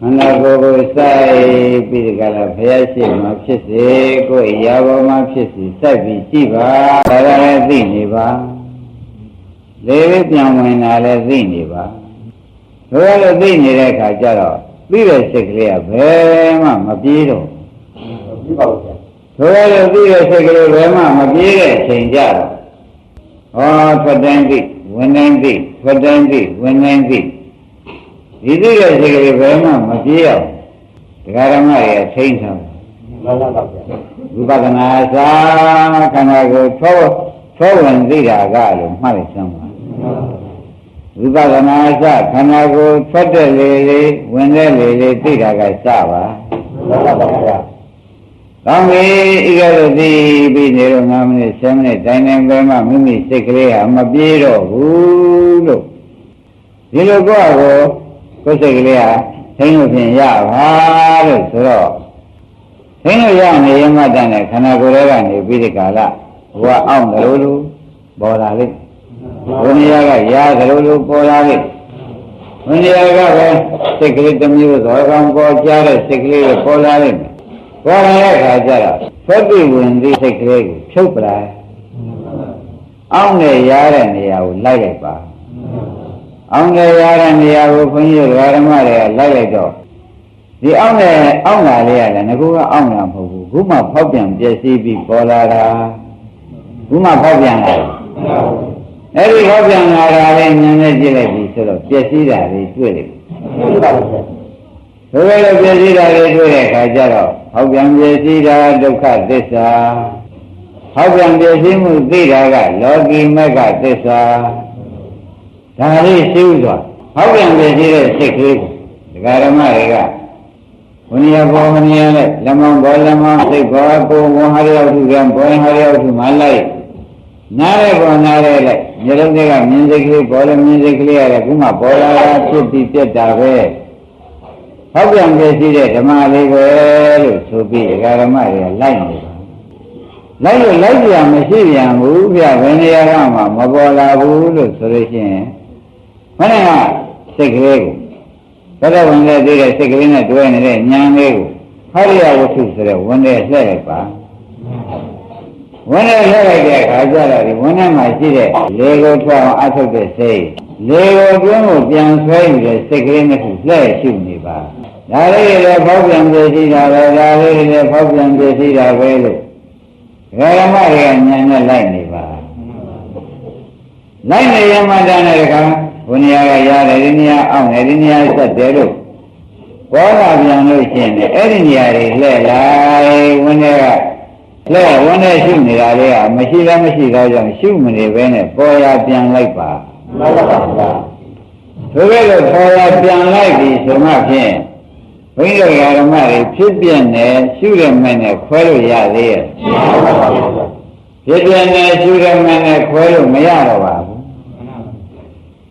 ခန္ဓာကိုယ်ကိုစိုက်ပြီးဒီကလာဘုရားရှိမှဖြစ်စေကိုယ်ရာဘောမှာဖြစ်စေစိုက်ပြီးရှိပါဒါလည်းသိနေပါလေလေးပြန်ဝင်တာလည်းသိနေပါဘယ်လိုသိနေတဲ့အခါကျတော့သိတဲ့စိတ်ကလေးကဘယ်မှမပြေးတော့ဒီပါဦးဗျာဆိုရလို့သိတဲ့စိတ်ကလေးဘယ်မှမပြေးတဲ့အချိန်ကြတော့ဟောထွက်တိုင်းသိဝင်တိုင်းသိထွက်တိုင်းသိဝင်တိုင်းသိ ဒီသိတဲ့စိတ်ကလေးဘယ်မှမပြေးအောင်တရားဓမ္မတွေထိန်းထားတယ်မှန်ပါပါဗျာဝိပဿနာသာခန္ဓာကိုယ်သောသောဝင်သိတာကလို့မှတ်လိုက်စမ်းပါဝိပဿနာသာခန္ဓာကိုယ်ထွက်တဲ့လေလေဝင်တဲ့လေလေသိတာကစပါမှန်ပါပါဗျာကောင်းပြီဤကဲ့သို့သိပြီးနေတော့9မိနစ်10မိနစ်တိုင်းတိုင်းပဲမှမိမိစိတ်ကလေးဟာမပြေတော့ဘူးလို့ဒီလိုကောကို ကိုယ်စိတ်ကလေးဟာသိလို့ဖြင့်ရပါလို့ဆိုတော့သိလို့ရနေရမှတန်တဲ့ခန္ဓာကိုယ်တွေကနေပြီးဒီကာလဘဝအောင်တယ်လို့လို့ပေါ်လာလိမ့်ဝိနည်းကရာတယ်လို့လို့ပေါ်လာလိမ့်ဝိနည်းကပဲစိတ်ကလေးတစ်မျိုးသောကောင်ပေါ်ကြတဲ့စိတ်ကလေးကိုပေါ်လာလိမ့်မယ်ပေါ်လာတဲ့အခါကျတော့သတ္တိဝင်သိစိတ်ကလေးကိုဖြုတ်ပလိုက်အောင်နဲ့ရတဲ့နေရာကိုလိုက်လိုက်ပါ အောင်နဲ့ရတဲ့နေရာကိုခွန်ကြီးဓမ္မတွေကလိုက်လိုက်တော့ဒီအောင်နဲ့အောင်လာလေးရတယ်ငကူကအောင်လာမဟုတ်ဘူးခုမှဖောက်ပြန်ပြည့်စည်ပြီးပေါ်လာတာခုမှဖောက်ပြန်လာတယ်အဲ့ဒီဖောက်ပြန်လာတာလေးဉာဏ်နဲ့ကြည့်လိုက်ပြီဆိုတော့ပြည့်စည်တာလေးတွေ့တယ်ဒီပါဦးဗျာဘယ်လိုပြည့်စည်တာလေးတွေ့တဲ့အခါကျတော့ဟောက်ပြန်ပြည့်စည်တာဒုက္ခသစ္စာဟောက်ပြန်ပြည့်စည်မှုသိတာကလောကီမက်ကသစ္စာ ဒါလေးသိဥစွာဟောက်ပြန်ပြည့်စည်တဲ့စိတ်ကလေးကိုဒကာရမတွေကဝိနည်းဘောဝိနည်းနဲ့လမ္မောဘောလမ္မောစိတ်ဘောကိုဝဟရယောထုကံဘောဟရယောထုမှလိုက်နားရဲပေါ်နားရဲလိုက်မျိုးလုံးတွေကမြင်စိတ်ကလေးပေါ်လည်းမြင်စိတ်ကလေးရတယ်ခုမှပေါ်လာတာဖြစ်ပြီးပြတ်တာပဲဟောက်ပြန်ပြည့်စည်တဲ့ဓမ္မလေးပဲလို့ဆိုပြီးဒကာဓမ္မတွေကလိုက်နေပါလိုက်လို့လိုက်ပြန်မရှိပြန်ဘူးဗျဘယ်နေရာကမှမပေါ်လာဘူးလို့ဆိုလို့ရှိရင် မနေ့ကစိတ်ကလေးကိုဘယ်တော့ဝင်လဲသိတဲ့စိတ်ကလေးနဲ့တွဲနေတဲ့ဉာဏ်လေးကိုဟောရိယဝတ္ထုဆိုတဲ့ဝင်တဲ့လှည့်လိုက်ပါဝင်တဲ့လှည့်လိုက်တဲ့အခါကျတော့ဒီဝင်ထဲမှာရှိတဲ့လေကိုထွက်အောင်အထုတ်တဲ့စိတ်လေကိုတွင်းကိုပြန်ဆွဲယူတဲ့စိတ်ကလေးနဲ့လှည့်ရှုနေပါဒါလေးတွေလည်းဖောက်ပြန်ပြည့်စည်တာပဲဒါလေးတွေလည်းဖောက်ပြန်ပြည့်စည်တာပဲလို့ဓမ္မတွေကဉာဏ်နဲ့လိုက်နေပါလိုက်နေရမှတန်းတဲ့ခါ ဘုန်းကြီးကရတယ်ဒီနေရာအောင်တယ်ဒီနေရာဆက်တယ်လို့ဘောလာပြန်လို့ရှိရင်လည်းအဲ့ဒီနေရာတွေလှည့်လိုက်ဝန်းထဲကလှည့်ဝန်းထဲရှုနေတာလေးကမရှိလည်းမရှိတော့ကြောင့်ရှုမနေဘဲနဲ့ပေါ်ရပြန်လိုက်ပါမှန်ပါပါဗျာဆိုကြလို့ပေါ်ရပြန်လိုက်ပြီဆိုမှဖြင့်ဘိဓိဓမ္မတွေဖြစ်ပြနေရှုရမယ်နဲ့ခွဲလို့ရသေးရဲ့မှန်ပါပါဗျာဖြစ်ပြနေရှုရမယ်နဲ့ခွဲလို့မရတော့ပါ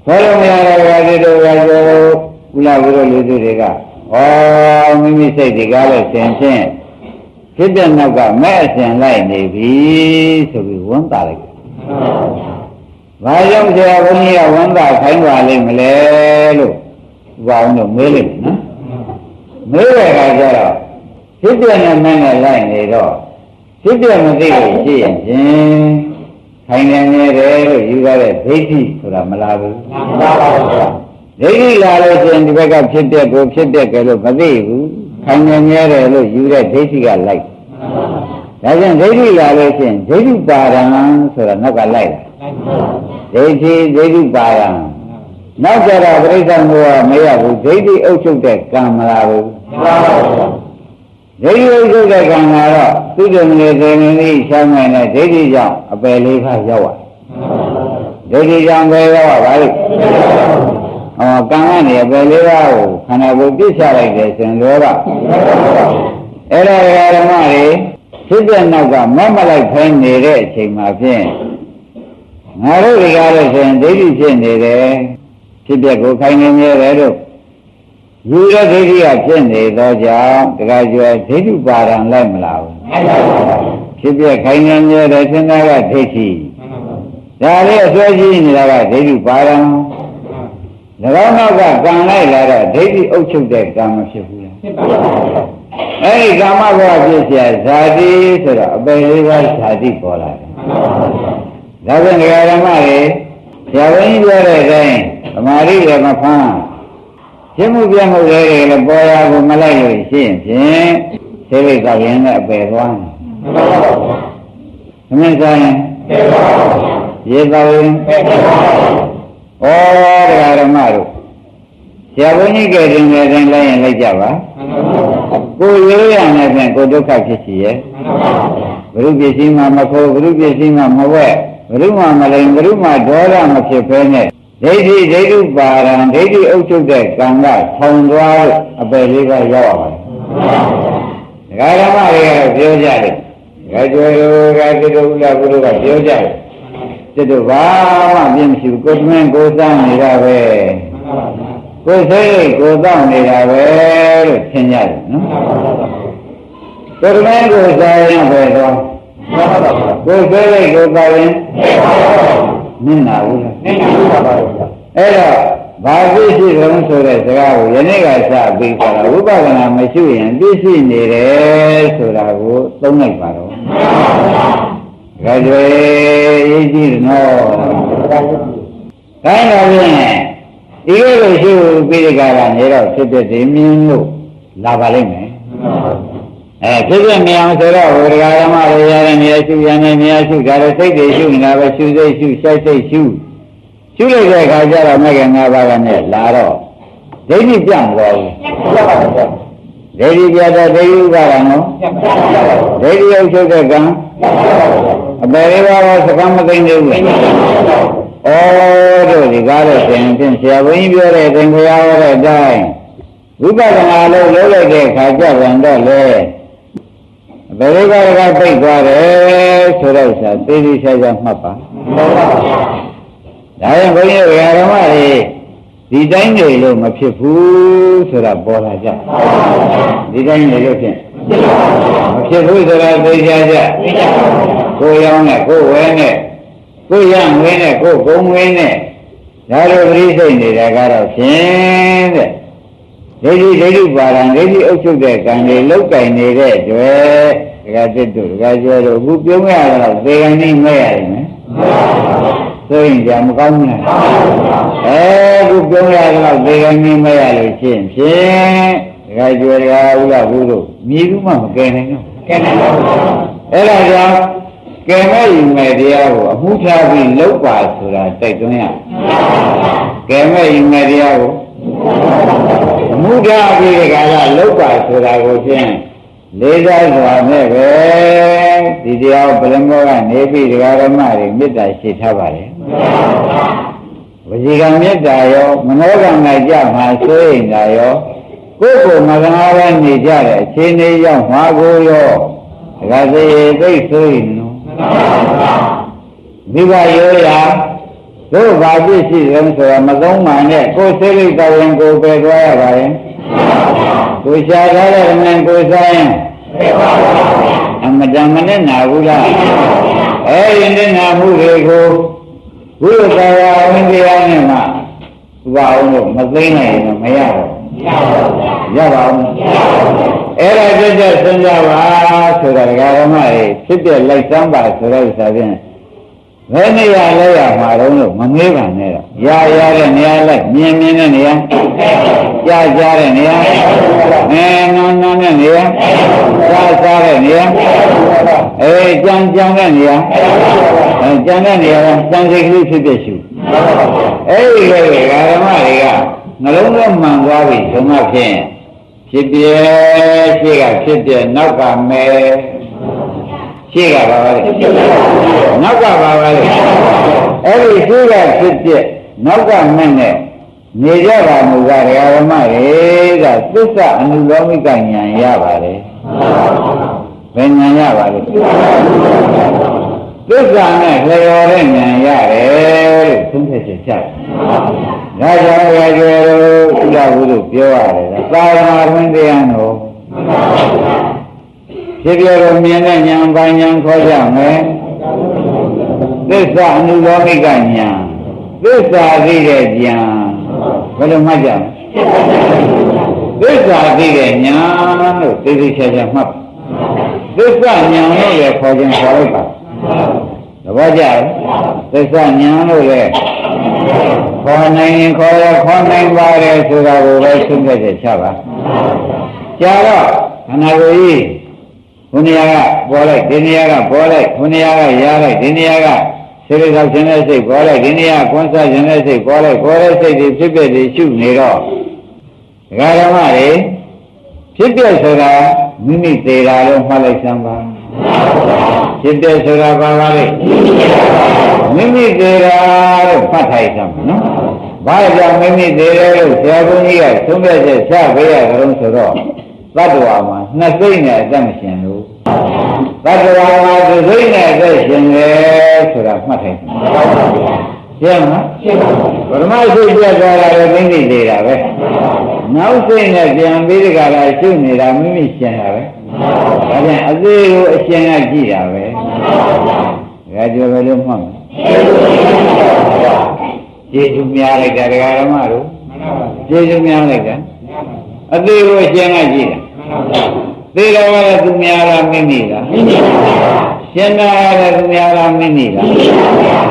ဘူးခွဲလို့မရတော့ပါဒီလိုကဆိုကုလဘုရားလူစုတွေကဩမိမိစိတ်တွေကလည်းဆင်ဖြင့်ဖြစ်ပြနောက်ကမဲ့အစဉ်လိုက်နေပြီဆိုပြီးဝန်တာလိုက်တယ်။ဘာကြောင့်ဆရာဘုန်းကြီးကဝန်တာခိုင်းပါလိမ့်မလဲလို့ဘာအောင်လို့မေးလိုက်တယ်နော်။မေးတဲ့အခါကျတော့ဖြစ်ပြနဲ့မဲ့နဲ့လိုက်နေတော့ဖြစ်ပြမသိလို့ရှိရင် ဖြင့်ခိုင်နေနေတယ်လို့ယူရတဲ့ဒိဋ္ဌိဆိုတာမလားဘူး။မှန်ပါပါဗျာဒိဋ္ဌိလာလို့ရှိရင်ဒီဘက်ကဖြစ်တဲ့ကိုဖြစ်တဲ့ကလို့မသိဘူးခိုင်နေနေတယ်လို့ယူတဲ့ဒိဋ္ဌိကလိုက်ဒါကြောင့်ဒိဋ္ဌိလာလို့ရှိရင်ဒိဋ္ဌိပါရံဆိုတာနောက်ကလိုက်တာဒိဋ္ဌိဒိဋ္ဌိပါရံနောက်ကြတော့ပြိဿမောကမရဘူးဒိဋ္ဌိအုပ်ချုပ်တဲ့ကံမလာဘူးမှန်ပါပါဗျာ ဒိဋ္ဌိအုပ်ချုပ်တဲ့ကံလာတော့သူတမလေသေနေလေးရှမ်းမယ်နဲ့ဒိဋ္ဌိကြောင့်အပယ်လေးခါရောက်သွားဒိဋ္ဌိကြောင့်ပဲရောက်ပါလိမ့်ဟောကံကနေအပယ်လေးပါးကိုခန္ဓာကိုယ်ပြစ်ချလိုက်တယ်ဆိုရင်လောကအဲ့ဒါဓမ္မတွေဖြစ်တဲ့နောက်ကမမလိုက်ခိုင်းနေတဲ့အချိန်မှာဖြင့်ငါတို့ဒီကားလို့ဆိုရင်ဒိဋ္ဌိဖြစ်နေတယ်ဖြစ်တဲ့ကိုခိုင်းနေမြဲတယ်လို့ ယူတဲ့ဒိဋ္ဌိကဖြစ်နေသောကြောင့်တခါကျွဲဒိဋ္ဌိပါရံလိုက်မလားဘူး မှန်ပါပါဗျာ ဖြစ်တဲ့ခိုင်းနေမြဲတယ်စဉ်းစားကဒိဋ္ဌိဒါလေးအစွဲကြီးနေတာကဒိဋ္ဌိပါရံ ၎င်းနောက်ကကံလိုက်လာတော့ဒိဋ္ဌိအုပ်ချုပ်တဲ့ကံမဖြစ်ဘူးလား ဖြစ်ပါပါဘုရား အဲ့ဒီကာမဘဝဖြစ်เสียဇာတိဆိုတော့အပေလေးပါးဇာတိပေါ်လာတယ် မှန်ပါပါဘုရား ဒါဖြင့်ဒကာဓမ္မတွေဆရာဘုန်းကြီးပြောတဲ့အတိုင်းသမာဓိလည်းမဖမ်း ရှင်းမှုပြမှုတွေလည်းပေါ်ရကိုမလိုက်လို့ရှိရင်ဖြင့်သိလိကရင်နဲ့အပေသွားတယ်မှန်ပါပါဘုရား။သမင်းဆိုင်ရင်ဖြစ်ပါပါဘုရားရေတော်ရင်ဖြစ်ပါပါဘုရားဩတရားဓမ္မတို့ဆရာဘုန်းကြီးကတည်းကတည်းလိုက်ရင်လိုက်ကြပါမှန်ပါပါဘုရားကိုယ်ရိုးရနဲ့ဖြင့်ကိုယ်ဒုက္ခဖြစ်စီရဲ့မှန်ပါပါဘုရားဘုရုပစ္စည်းမှမခိုးဘုရုပစ္စည်းမှမဝဲဘုရုမှမလိမ်ဘုရုမှဒေါရမဖြစ်ဖဲနဲ့ ဒိဋ္ဌိဒိဋ္ဌုပါရံဒိဋ္ဌိအုပ်ချုပ်တဲ့ကံကထောင်သွားလို့အပယ်လေးပါးရောက်ရပါတယ်ဒကာဓမ္မတွေကတော့ပြောကြတယ်ဒကာကျော်တို့ဒကာတိတို့ဥလာဘုရုကပြောကြတယ်တိတို့ဘာမှပြင်းမရှိဘူးကိုယ်သမင်းကိုယ်စားနေတာပဲမှန်ပါပါဘုရားကိုယ်စိတ်ကိုယ်သောနေတာပဲလို့ထင်ကြတယ်နော်မှန်ပါပါဘုရားကိုယ်သမင်းကိုယ်စားရင်ပဲတော့မှန်ပါပါဘုရားကိုယ်စိတ်ကိုယ်သောရင် ဖြစ်ပါပါဘုရားမျက်နာဘူးလားနင်းနေပါပါဘုရားအဲ့တော့ဘာပြည့်စုံလုံးဆိုတဲ့စကားကိုယနေ့ကစပြီးကြတာဝိပဿနာမရှိရင်ပြည့်စုံနေတယ်ဆိုတာကိုသုံးလိုက်ပါတော့ဒါကြွေရေးကြည့်နော်ခိုင်းတော့ဖြင့်ဒီလိုလိုရှိပြီးဒီကရနေတော့ဖြစ်ဖြစ်ဒီမြင်းလို့လာပါလိမ့်မယ် အဲဖြစ်ဖြစ်မြင်အောင်ဆိုတော့ဝိရိယဓမ္မတွေရတဲ့နေရာရှုရတဲ့နေရာရှုဒါလည်းစိတ်တွေရှုနေတာပဲရှုစိတ်ရှုစိုက်စိတ်ရှုရှုလိုက်တဲ့အခါကျတော့မဲ့ကငါးပါးကနဲ့လာတော့ဒိဋ္ဌိပြန့်သွားဘူးဖြစ်ပါပါဘုရားဒိဋ္ဌိပြတ်တဲ့ဒိဋ္ဌိဥပါဒံနော်ဖြစ်ပါပါဘုရားဒိဋ္ဌိအုပ်ချုပ်တဲ့ကံဖြစ်ပါပါဘုရားအပေလေးပါးတော့စကားမသိနေဘူးလားဩတို့ဒီကားတော့ရှင်ဖြင့်ဆရာဘုန်းကြီးပြောတဲ့အတိုင်းဘုရားဟောတဲ့အတိုင်းဝိပဿနာလို့လုပ်လိုက်တဲ့အခါကျပြန်တော့လေ အပေလေးပါးကပိတ်သွားတယ်ဆိုတော့ဆရာသိသိချာချာမှတ်ပါမှန်ပါပါဘုရားဒါရင်ဘုန်းကြီးတို့ဓမ္မတွေဒီတိုင်းနေလို့မဖြစ်ဘူးဆိုတာပေါ်လာကြဒီတိုင်းနေလို့ဖြင့်မဖြစ်ဘူးဆိုတာသိကြကြကိုယ်ရောင်းနဲ့ကိုယ်ဝဲနဲ့ကိုယ်ရငွေနဲ့ကိုယ်ကုန်းငွေနဲ့ဒါလိုပရိစိတ်နေတာကတော့ဖြင့်တဲ့ ဒိဋ္ဌိဒိဋ္ဌိပါရံဒိဋ္ဌိအုပ်ချုပ်တဲ့ကံတွေလောက်ကင်နေတဲ့အတွက်ဒကာတစ်တို့ဒကာကျော်တို့အခုပြုံးရတော့သေကံနေမဲ့ရတယ်နော်ဆိုရင်ကြာမကောင်းဘူးလားအဲခုပြုံးရတော့သေကံနေမဲ့ရလို့ရှင်းဖြင့်ဒကာကျော်ဒကာဥလာဘူးတို့မြည်ဘူးမှမကယ်နိုင်တော့ကဲနေပါဘုရားအဲ့ဒါကြောင့်ကယ်မဲ့ယူမဲ့တရားကိုအမှုထားပြီးလောက်ပါဆိုတာတိုက်တွန်းရကယ်မဲ့ယူမဲ့တရားကို အမှုထားပြီးဒီကလာလောက်ပါဆိုတာကိုဖြင့်လေးစားစွာနဲ့ပဲဒီတရားကိုပရမောကနေပြီးဒကာရမတွေမေတ္တာရှိထားပါတယ်ဝစီကံမေတ္တာရောမနောကံ၌ကြမှာဆိုရင်သာရောကိုယ့်ကိုယ်မကနာပဲနေကြတဲ့အခြေအနေရောက်မှာကိုရောဒကာစေသိဆိုရင်နော်မိဘရိုးရာ တို့ဘာပြည့်ရှိတယ်ဆိုတာမသုံးမှန်နဲ့ကိုယ်စိတ်လိုက်တော်ရင်ကိုယ်ပဲသွားရပါရင်ကိုယ်ရှားထားတဲ့ငန်ကိုယ်ဆိုင်ရင်အမတန်မနဲ့နာဘူးလားအဲဒီနဲ့နာမှုတွေကိုဘုရားတရားဝင်တရားနဲ့မှဥပအောင်လို့မသိနိုင်ရင်မရတော့ရပါဘူးအဲ့ဒါပြည့်တဲ့စဉ်းစားပါဆိုတာဒကာရမတွေဖြစ်တဲ့လိုက်စမ်းပါဆိုတဲ့ဥစ္စာဖြင့် ဘယ်နေရာလဲရမှာတော့လို့မမေးပါနဲ့တော့ရရတဲ့နေရာလိုက်မြင်မြင်တဲ့နေရာကြားကြားတဲ့နေရာအဲနန်းနန်းတဲ့နေရာစားစားတဲ့နေရာအဲကြံကြံတဲ့နေရာအဲကြံတဲ့နေရာကစံစိတ်ကလေးဖြစ်ဖြစ်ရှုအဲ့ဒီလေဓမ္မတွေကနှလုံးသွင်းမှန်သွားပြီဆိုမှဖြင့်ဖြစ်ပြရှိကဖြစ်ပြနောက်ကမဲ ရှိကပါပါလေနောက်ကပါပါလေအဲ့ဒီရှိကဖြစ်ပြနောက်ကမဲနဲ့နေကြပါမူကဓမ္မတွေကသစ္စာအနုလောမိကဉာဏ်ရပါတယ်ဘယ်ဉာဏ်ရပါလဲသစ္စာနဲ့လျော်တဲ့ဉာဏ်ရတယ်လို့သုံးချက်ချက်ချတယ်။ဒါကြောင့်ရကြလို့ဥဒ္ဒဘုလို့ပြောရတယ်။သာသနာ့တွင်တရားတော် ဖြစ်ပြတော့မြင်တဲ့ဉာဏ်ပိုင်းဉာဏ်ခေါ်ကြမယ်။သစ္စာအနုလောမိကဉာဏ်သစ္စာသိတဲ့ဉာဏ်ဘယ်လိုမှတ်ကြလဲသစ္စာသိတဲ့ညာလို့သိသိချာချာမှတ်ပါသစ္စာညာလို့လည်းခေါ်ခြင်းခေါ်လိုက်ပါသဘောကျလားသစ္စာညာလို့လည်းခေါ်နိုင်ရင်ခေါ်ရခေါ်နိုင်ပါတယ်ဆိုတာကိုပဲသုံးခဲ့ချက်ချပါကြာတော့ခန္ဓာကိုယ်ကြီး ခုနေရာကပေါ်လိုက်ဒီနေရာကပေါ်လိုက်ခုနေရာကရားလိုက်ဒီနေရာကစိတ်ကောက်ခြင်းနဲ့စိတ်ပေါ်လိုက်ဒီနေရာကွန်းစားခြင်းနဲ့စိတ်ပေါ်လိုက်ပေါ်တဲ့စိတ်တွေဖြစ်ဖြစ်တွေရှုနေတော့ဒကာဓမ္မတွေဖြစ်ပြဆိုတာမိမိသေးတာလို့မှတ်လိုက်စမ်းပါဖြစ်ပြဆိုတာဘာပါလဲမိမိသေးတာလို့မှတ်ထိုက်စမ်းပါနော်ဘာကြောင့်မိမိသေးတယ်လို့ဆရာဘုန်းကြီးကသုံးပြချက်ချပေးရကြလို့ဆိုတော့ တတ္တဝါမှာနှစ်စိတ်နဲ့အသက်မရှင်လို့တတ္တဝါမှာသူစိတ်နဲ့အသက်ရှင်တယ်ဆိုတာမှတ်ထိုက်ပါရှင်းမလားရှင်းပါဘူးပရမရှိတ်ပြသွားတာလည်းမိမိသေးတာပဲနောက်စိတ်နဲ့ပြန်ပြီးတကလာရှုနေတာမိမိရှင်တာပဲဒါပြန်အသေးကိုအရှင်ကကြည့်တာပဲဒါကြောပဲလို့မှတ်မယ်ကျေးဇူးများလိုက်တာဒကာရမတို့ကျေးဇူးများလိုက်တာအသေးကိုအရှင်ကကြည့်တာ သေတော်ကလည်းသူများလားမိမိလားမိမိပါရှင်နာလည်းသူများလားမိမိလား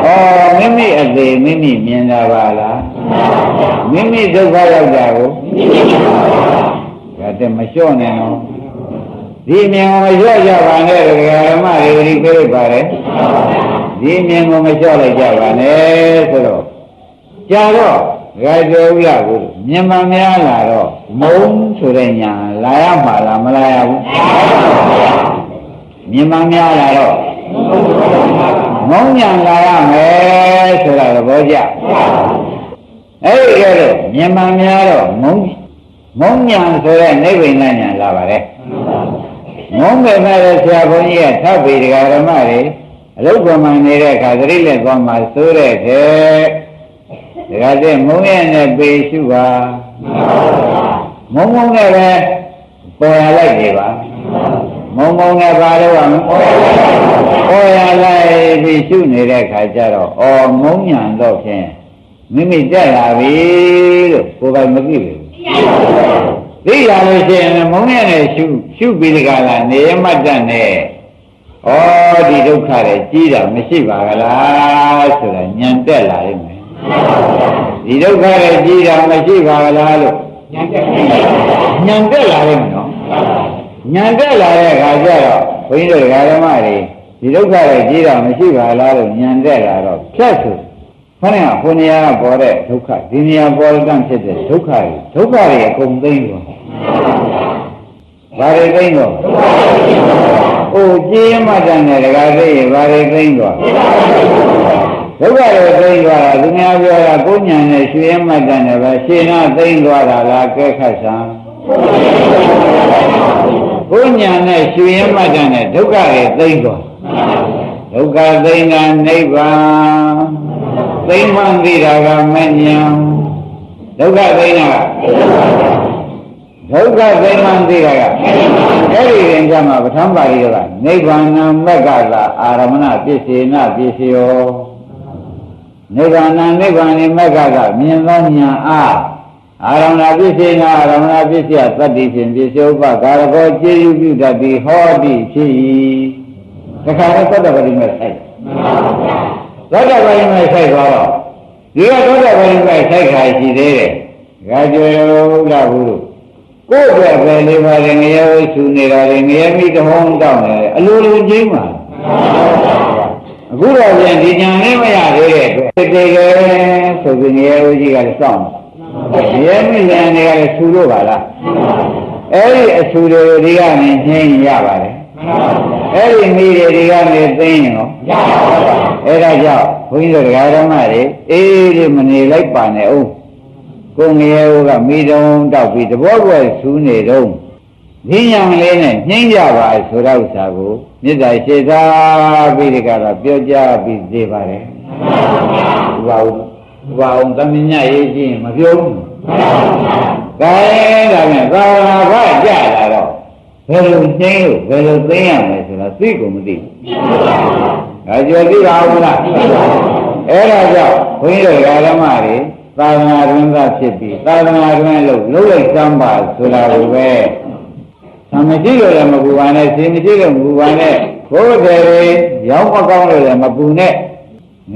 ဩမိမိအသေးမိမိမြင်တာပါလားမိမိဒုက္ခရောက်တာကိုဒါတည်းမလျှော့နဲ့နော်ဒီမြင်ကိုမလျှော့ကြပါနဲ့ဒကာရမတွေဒီပြိပါတယ်ဒီမြင်ကိုမလျှော့လိုက်ကြပါနဲ့ဆိုတော့ကြာတော့ ဂါကျေဥရကိုမြင်မှများလာတော့မုံဆိုတဲ့ညာလာရမှာလားမလာရဘူးမြင်မှများလာတော့မုံညာလာရမယ်ဆိုတာသဘောကျအဲ့ဒီကဲတော့မြင်မှများတော့မုံမုံညာဆိုတဲ့နိဗ္ဗာန်ညာလာပါတယ်မုံပဲမဲ့ဆရာဘုန်းကြီးကထပ်ပြီးဒကာဓမ္မတွေအလုတ်ကမှနေတဲ့အခါသတိလက်သွားမှစိုးတဲ့ခဲ ဒါကြတဲ့မုံရဲ့နဲ့ပေရှုပါမုံမုံနဲ့ပဲပေါ်ရလိုက်နေပါမုံမုံနဲ့ပါတော့ပေါ်ရလိုက်ပြီးရှုနေတဲ့ခါကျတော့အော်မုံညာတော့ဖြင့်မိမိတက်လာပြီလို့ကိုယ်ပိုင်မသိဘူးသိရလို့ရှိရင်မုံရဲ့နဲ့ရှုရှုပြီးဒီကလာနေရမတ်တတ်နဲ့ဩဒီဒုက္ခတွေကြီးတာမရှိပါကလားဆိုတာညံတက်လာလိမ့်မယ် ဒီဒုက္ခတွေကြီးတာမရှိပါကလားလို့ညံတက်ညံတက်လာလိမ့်မယ်နော်ညံတက်လာတဲ့အခါကျတော့ဘုန်းကြီးတို့ဓမ္မတွေဒီဒုက္ခတွေကြီးတာမရှိပါလားလို့ညံတက်လာတော့ဖြတ်ဆိုခဏကဟိုနေရာကပေါ်တဲ့ဒုက္ခဒီနေရာပေါ်တဲ့ဖြစ်တဲ့ဒုက္ခတွေဒုက္ခတွေအကုန်သိမ့်သွားဘာတွေသိမ့်တော့ဟိုကြည်မှတ်တဲ့နဲ့တကားသိရင်ဘာတွေသိမ့်သွား ဒုက္ခတွေသိမ့်သွားတာသူများပြောတာကိုညာနဲ့ရွှေရမှတ်တဲ့နဲ့ပဲရှင်းနာသိမ့်သွားတာလားကဲခတ်ဆံကိုညာနဲ့ရွှေရမှတ်တဲ့နဲ့ဒုက္ခတွေသိမ့်သွားဒုက္ခသိမ့်တာနိဗ္ဗာန်သိမ့်မှန်သိတာကမဉဏ်ဒုက္ခသိမ့်တာဒုက္ခသိမ့်မှန်သိတာကအဲ့ဒီရင်ကြမှာပဋ္ဌာန်းပါဠိကနိဗ္ဗာန်မက္ကသာအာရမဏပစ္စေနပစ္စယော နိဗ္ဗာန်နိဗ္ဗာန်မက္ကသာမြင်သောဉာဏ်အားအာရမဏပစ္စေနအာရမဏပစ္စယသတ္တိဖြင့်ပစ္စေဥပကာရကောကျေယူပြုတတ်သည်ဟောတိဖြစ်၏တခါတော့သတ္တပတိမဲ့ဆိုင်သောတာပတိမဲ့ဆိုင်သွားတော့ဒီကသောတာပတိမဲ့ဆိုင်ခါရှိသေးတယ်။ဒါကြောင့်လာဘူးလို့ကိုယ့်အတွက်ပဲလေးပါးငရဲဝိစုနေတာလေငရဲမိတဟုံးတောင်းနေတယ်အလိုလိုချင်းပါ အခုတော့ပြန်ဒီညာလေးမရသေးတဲ့အတွက်တကယ်ဆိုပြီးငရဲဝိကြီးကလည်းစောင့်တယ်ငရဲမိလန်တွေကလည်းဆူလို့ပါလားအဲ့ဒီအဆူတွေဒီကနေနှင်းရပါတယ်အဲ့ဒီမိတွေဒီကနေသိရင်ရောရပါဘူးအဲ့ဒါကြောင့်ဘုန်းကြီးတို့ဓမ္မတွေအေးဒီမနေလိုက်ပါနဲ့ဦးကိုငရဲဦးကမိတုံးတောက်ပြီးတဘောကွယ်ဆူးနေတော့ ဒီညာလေးနဲ့နှိမ့်ကြပါဆိုတော့ဥစ္စာကိုမေတ္တာရှိသားပြီးဒီကတော့ပြောကြပြီးသေးပါတယ်ဥပါဦးဥပါအောင်သမညရေးကြည့်ရင်မပြောဘူးကဲဒါနဲ့သာဝရဘကြလာတော့ဘယ်လိုနှိမ့်လို့ဘယ်လိုသိရမလဲဆိုတော့သိကုန်မသိဘူးဒါကြော်သိပါဦးလားအဲ့ဒါကြောင့်ဘုန်းကြီးတို့ဓမ္မတွေသာသနာ့တွင်သာဖြစ်ပြီးသာသနာ့တွင်လို့လုံးလိုက်စမ်းပါဆိုတာကိုပဲ သံမရှိလို့လည်းမပူပါနဲ့ရှင်မရှိလို့မပူပါနဲ့ဘုရားတွေရောင်းမကောင်းလို့လည်းမပူနဲ့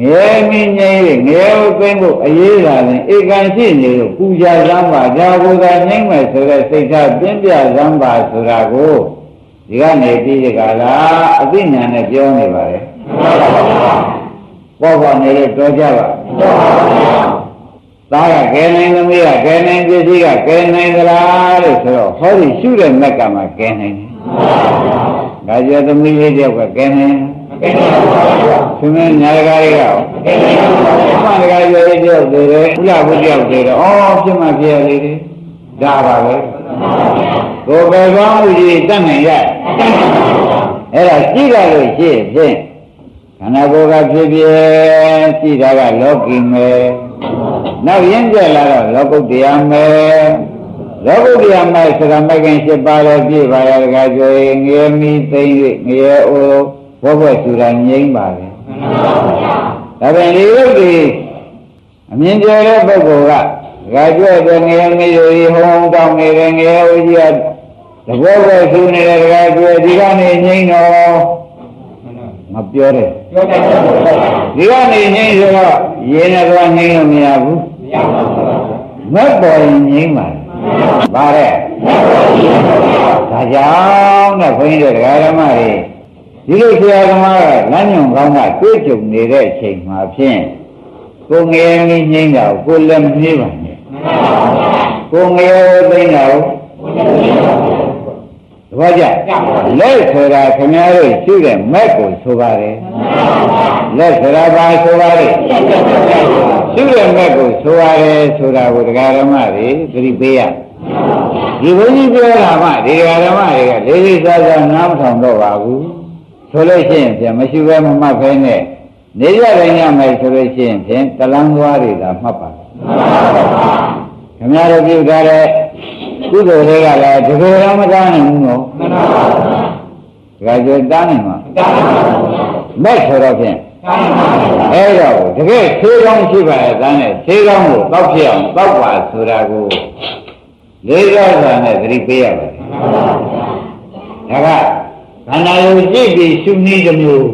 ငယ်မင်းငယ်ငယ်ကိုသိမ့်ဖို့အရေးလာရင်ဧကန်ရှိနေလို့ပူဇာစမ်းပါဒါကိုသာငိမ့်မယ်ဆိုတဲ့စိတ်ထားပြင်းပြစမ်းပါဆိုတာကိုဒီကနေပြီးဒီကလာအသိဉာဏ်နဲ့ပြောနေပါလေပေါ်ပေါ်နေလို့တော်ကြပါ သားကကဲနိုင်သမီးကကဲနိုင်ပစ္စည်းကကဲနိုင်သလားလို့ဆိုတော့ဟောဒီရှုတဲ့မက်ကမှကဲနိုင်တယ်ဒါကြသမီးလေးတယောက်ကကဲနိုင်တယ်သူမင်းညာကားတွေကရောအမှန်တကယ်ပြောရတဲ့တည်းဥလာဘုရားတည်းတော့အော်ဖြစ်မှဖြစ်ရလေဒီဒါပါပဲကိုယ်ပဲကောင်းမှုကြီးတတ်နိုင်ရအဲ့ဒါကြည့်ရလို့ရှိဖြင့်ခန္ဓာကိုယ်ကဖြစ်ဖြစ်ကြည့်တာကလောကီမယ် နောက်ရင်းကျက်လာတော့လောကုတ္တရာမယ်လောကုတ္တရာမယ်ဆိုတာမကင်၈ပါးလည်းပြည့်ပါရတကားကြွေငရေမီသိမ့်၍ငရေအိုဘောဘွက်ဆူတာငြိမ့်ပါလေဒါပေမဲ့ဒီလုတ်ဒီအမြင်ကျတဲ့ပုဂ္ဂိုလ်ကဒါကြွတဲ့ငရေမီတွေဟုံးတောင်းနေတဲ့ငရေအိုကြီးကတဘောဘွက်ဆူနေတဲ့တကားကြွေဒီကနေငြိမ့်တော့မပြောတဲ့ပြောတယ်ပြောတယ်ဒီကနေငြိမ့်ဆိုတော့ ရေနဲ့တော့ငြိမ့်လို့မရဘူးမရပါဘူးမက်ပေါ်ရင်ငြိမ့်ပါလေဗါတဲ့ဒါကြောင့်နဲ့ခွင်းတဲ့ဒကာဓမ္မတွေဒီလိုဆရာသမားကလမ်းညွန်ကောင်းကတွေးကြုံနေတဲ့အချိန်မှာဖြင့်ကိုငယ်ငယ်ငြိမ့်တာကိုကိုလည်းမနှေးပါနဲ့ကိုငယ်သိမ့်တာကို တပည့်ကြလက်ဆိုတာခင်ဗျားတို့ရှိတဲ့မက်ကိုဆိုပါတယ်လက်ဆိုတာဘာဆိုပါလဲရှိတဲ့မက်ကိုဆိုရတယ်ဆိုတာကိုတရားဓမ္မတွေသတိပေးရဒီဘုန်းကြီးပြောတာမှဒီတရားဓမ္မတွေကလေးလေးစားစားနားမထောင်တော့ပါဘူးဆိုလို့ရှိရင်ပြန်မရှိဘဲမမှတ်ဖဲနဲ့နေရတိုင်းရမယ်ဆိုလို့ရှိရင်ဖြင့်တလန်းသွားတွေသာမှတ်ပါခင်ဗျားတို့ပြုထားတဲ့ ကုသိုလ်တွေကလည်းတကယ်တော့မတားနိုင်ဘူးနော်မှန်ပါပါဒါကြတားနိုင်မှာတားပါဘူးမဲ့ဆိုတော့ဖြင့်တားပါဘူးအဲ့တော့တကယ်သေးကောင်းရှိပါရဲ့တန်းနဲ့သေးကောင်းကိုတောက်ဖြစ်အောင်တောက်ပါဆိုတာကိုလေးစားစွာနဲ့သတိပေးရပါတယ်ဒါကခန္ဓာကိုယ်ကြည့်ပြီးရှုနည်းတစ်မျိုး